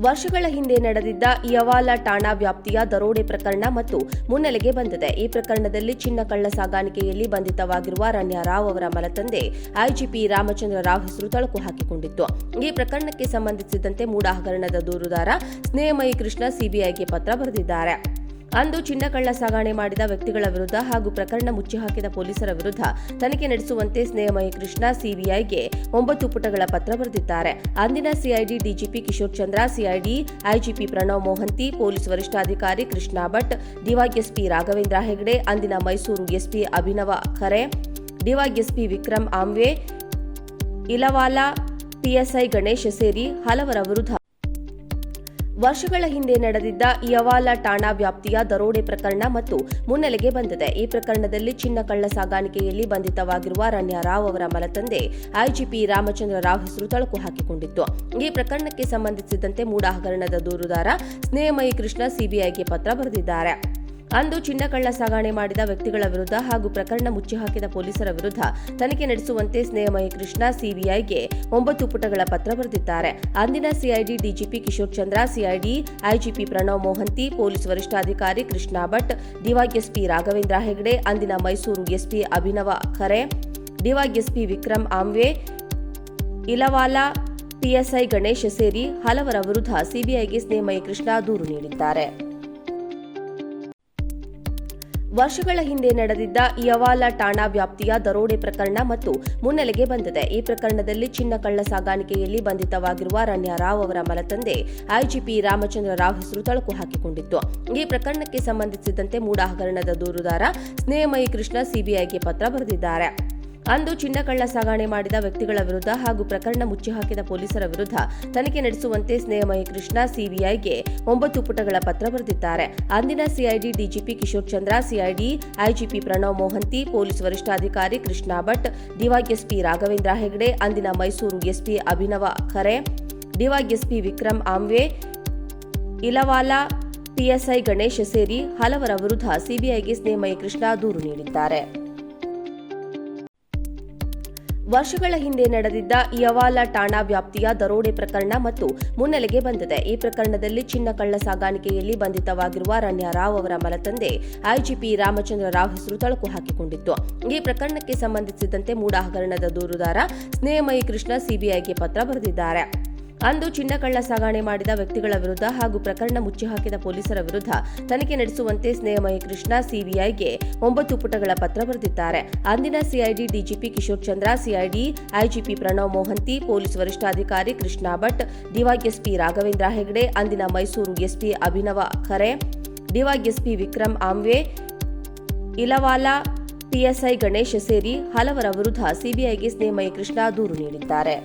ವರ್ಷಗಳ ಹಿಂದೆ ನಡೆದಿದ್ದ ಯವಾಲ ಠಾಣಾ ವ್ಯಾಪ್ತಿಯ ದರೋಡೆ ಪ್ರಕರಣ ಮತ್ತು ಮುನ್ನೆಲೆಗೆ ಬಂದಿದೆ. ಈ ಪ್ರಕರಣದಲ್ಲಿ ಚಿನ್ನ ಕಳ್ಳ ಸಾಗಾಣಿಕೆಯಲ್ಲಿ ಬಂಧಿತವಾಗಿರುವ ರಣ್ಯ ರಾವ್ ಅವರ ಮಲತಂದೆ ಐಜಿಪಿ ರಾಮಚಂದ್ರ ರಾವ್ ಹೆಸರು ತಳಕು ಹಾಕಿಕೊಂಡಿತ್ತು. ಈ ಪ್ರಕರಣಕ್ಕೆ ಸಂಬಂಧಿಸಿದಂತೆ ಮೂಡ ಹಗರಣದ ದೂರುದಾರ ಸ್ನೇಹಮಯಿ ಕೃಷ್ಣ ಸಿಬಿಐಗೆ ಪತ್ರ ಬರೆದಿದ್ದಾರೆ. ಅಂದು ಚಿನ್ನ ಕಳ್ಳ ಸಾಗಣೆ ಮಾಡಿದ ವ್ಯಕ್ತಿಗಳ ವಿರುದ್ಧ ಹಾಗೂ ಪ್ರಕರಣ ಮುಚ್ಚಿಹಾಕಿದ ಪೊಲೀಸರ ವಿರುದ್ಧ ತನಿಖೆ ನಡೆಸುವಂತೆ ಸ್ನೇಹಮಯಿ ಕೃಷ್ಣ ಸಿಬಿಐಗೆ ಒಂಬತ್ತು ಪುಟಗಳ ಪತ್ರ ಬರೆದಿದ್ದಾರೆ. ಅಂದಿನ CID DGP Kishore Chandra, CID IGP Pranav Mohanty, police ವರಿಷ್ಠಾಧಿಕಾರಿ ಕೃಷ್ಣ ಭಟ್, ಡಿವೈಎಸ್ಪಿ ರಾಘವೇಂದ್ರ ಹೆಗಡೆ, ಅಂದಿನ Mysuru SP Abhinav Khare, DySP Vikram Amte, Ilavala, PSI Ganesh ಸೇರಿ ಹಲವರ ವಿರುದ್ಧ ವರ್ಷಗಳ ಹಿಂದೆ ನಡೆದಿದ್ದ ಯವಾಲ ಠಾಣಾ ವ್ಯಾಪ್ತಿಯ ದರೋಡೆ ಪ್ರಕರಣ ಮತ್ತು ಮುನ್ನೆಲೆಗೆ ಬಂದಿದೆ. ಈ ಪ್ರಕರಣದಲ್ಲಿ ಚಿನ್ನ ಕಳ್ಳ ಸಾಗಾಣಿಕೆಯಲ್ಲಿ ಬಂಧಿತವಾಗಿರುವ ರಣ್ಯ ರಾವ್ ಅವರ ಮಲತಂದೆ ಐಜಿಪಿ ರಾಮಚಂದ್ರ ರಾವ್ ಹೆಸರು ತಳಕು ಹಾಕಿಕೊಂಡಿತ್ತು. ಈ ಪ್ರಕರಣಕ್ಕೆ ಸಂಬಂಧಿಸಿದಂತೆ ಮೂಡ ಹಗರಣದ ದೂರುದಾರ ಸ್ನೇಹಮಯಿ ಕೃಷ್ಣ ಸಿಬಿಐಗೆ ಪತ್ರ ಬರೆದಿದ್ದಾರೆ. ಅಂದು ಚಿನ್ನ ಕಳ್ಳ ಸಾಗಾಣೆ ಮಾಡಿದ ವ್ಯಕ್ತಿಗಳ ವಿರುದ್ಧ ಹಾಗೂ ಪ್ರಕರಣ ಮುಚ್ಚಿಹಾಕಿದ ಪೊಲೀಸರ ವಿರುದ್ಧ ತನಿಖೆ ನಡೆಸುವಂತೆ ಸ್ನೇಹಮಯಿ ಕೃಷ್ಣ ಸಿಬಿಐಗೆ ಒಂಬತ್ತು ಪುಟಗಳ ಪತ್ರ ಬರೆದಿದ್ದಾರೆ. ಅಂದಿನ CID DGP Kishore Chandra, CID IGP Pranav Mohanty, police ವರಿಷ್ಠಾಧಿಕಾರಿ ಕೃಷ್ಣ ಭಟ್, ಡಿವೈಎಸ್ಪಿ ರಾಘವೇಂದ್ರ ಹೆಗಡೆ, ಅಂದಿನ Mysuru SP Abhinav Khare, DySP Vikram Amte, Ilavala, PSI Ganesh ಸೇರಿ ಹಲವರ ವಿರುದ್ಧ ಸಿಬಿಐಗೆ ಸ್ನೇಹಮಯಿ ಕೃಷ್ಣ ದೂರು ನೀಡಿದ್ದಾರೆ. ವರ್ಷಗಳ ಹಿಂದೆ ನಡೆದಿದ್ದ ಯವಾಲ ಠಾಣಾ ವ್ಯಾಪ್ತಿಯ ದರೋಡೆ ಪ್ರಕರಣ ಮತ್ತು ಮುನ್ನೆಲೆಗೆ ಬಂದಿದೆ. ಈ ಪ್ರಕರಣದಲ್ಲಿ ಚಿನ್ನ ಕಳ್ಳ ಸಾಗಾಣಿಕೆಯಲ್ಲಿ ಬಂಧಿತವಾಗಿರುವ ರಣ್ಯ ರಾವ್ ಅವರ ಮಲತಂದೆ ಐಜಿಪಿ ರಾಮಚಂದ್ರ ರಾವ್ ಹೆಸರು ತಳಕು ಹಾಕಿಕೊಂಡಿತ್ತು. ಈ ಪ್ರಕರಣಕ್ಕೆ ಸಂಬಂಧಿಸಿದಂತೆ ಮೂಡ ಹಗರಣದ ದೂರುದಾರ ಸ್ನೇಹಮಯಿ ಕೃಷ್ಣ ಸಿಬಿಐಗೆ ಪತ್ರ ಬರೆದಿದ್ದಾರೆ. ಅಂದು ಚಿನ್ನ ಕಳ್ಳ ಸಾಗಣೆ ಮಾಡಿದ ವ್ಯಕ್ತಿಗಳ ವಿರುದ್ಧ ಹಾಗೂ ಪ್ರಕರಣ ಮುಚ್ಚಿಹಾಕಿದ ಪೊಲೀಸರ ವಿರುದ್ಧ ತನಿಖೆ ನಡೆಸುವಂತೆ ಸ್ನೇಹಮಯಿ ಕೃಷ್ಣ ಸಿಬಿಐಗೆ ಒಂಬತ್ತು ಪುಟಗಳ ಪತ್ರ ಬರೆದಿದ್ದಾರೆ. ಅಂದಿನ CID DGP Kishore Chandra, CID IGP Pranav Mohanty, police ವರಿಷ್ಠಾಧಿಕಾರಿ ಕೃಷ್ಣ ಭಟ್, ಡಿವೈಎಸ್ಪಿ ರಾಘವೇಂದ್ರ ಹೆಗಡೆ, ಅಂದಿನ Mysuru SP Abhinav Khare, DySP Vikram Amte, Ilavala PSI Ganesh ಸೇರಿ ಹಲವರ ವಿರುದ್ಧ ಸಿಬಿಐಗೆ ಸ್ನೇಹಮಯಿ ಕೃಷ್ಣ ದೂರು ನೀಡಿದ್ದಾರೆ. ವರ್ಷಗಳ ಹಿಂದೆ ನಡೆದಿದ್ದ ಯವಾಲ ಠಾಣಾ ವ್ಯಾಪ್ತಿಯ ದರೋಡೆ ಪ್ರಕರಣ ಮತ್ತು ಮುನ್ನೆಲೆಗೆ ಬಂದಿದೆ. ಈ ಪ್ರಕರಣದಲ್ಲಿ ಚಿನ್ನ ಕಳ್ಳ ಸಾಗಾಣಿಕೆಯಲ್ಲಿ ಬಂಧಿತವಾಗಿರುವ ರಣ್ಯ ರಾವ್ ಅವರ ಮಲತಂದೆ ಐಜಿಪಿ ರಾಮಚಂದ್ರ ರಾವ್ ಹೆಸರು ತಳಕು ಹಾಕಿಕೊಂಡಿತ್ತು. ಈ ಪ್ರಕರಣಕ್ಕೆ ಸಂಬಂಧಿಸಿದಂತೆ ಮೂಡ ಹಗರಣದ ದೂರುದಾರ ಸ್ನೇಹಮಯಿ ಕೃಷ್ಣ ಸಿಬಿಐಗೆ ಪತ್ರ ಬರೆದಿದ್ದಾರೆ. ಅಂದು ಚಿನ್ನ ಕಳ್ಳ ಸಾಗಾಣೆ ಮಾಡಿದ ವ್ಯಕ್ತಿಗಳ ವಿರುದ್ಧ ಹಾಗೂ ಪ್ರಕರಣ ಮುಚ್ಚಿಹಾಕಿದ ಪೊಲೀಸರ ವಿರುದ್ಧ ತನಿಖೆ ನಡೆಸುವಂತೆ ಸ್ನೇಹಮಯಿ ಕೃಷ್ಣ ಸಿಬಿಐಗೆ ಒಂಬತ್ತು ಪುಟಗಳ ಪತ್ರ ಬರೆದಿದ್ದಾರೆ. ಅಂದಿನ CID DGP Kishore Chandra, CID IGP Pranav Mohanty, police ವರಿಷ್ಠಾಧಿಕಾರಿ ಕೃಷ್ಣ ಭಟ್, ಡಿವೈಎಸ್ಪಿ ರಾಘವೇಂದ್ರ ಹೆಗಡೆ, ಅಂದಿನ Mysuru SP Abhinav Khare, DySP Vikram Amte, Ilavala, PSI Ganesh ಸೇರಿ ಹಲವರ ವಿರುದ್ಧ ಸಿಬಿಐಗೆ ಸ್ನೇಹಮಯಿ ಕೃಷ್ಣ ದೂರು ನೀಡಿದ್ದಾರೆ.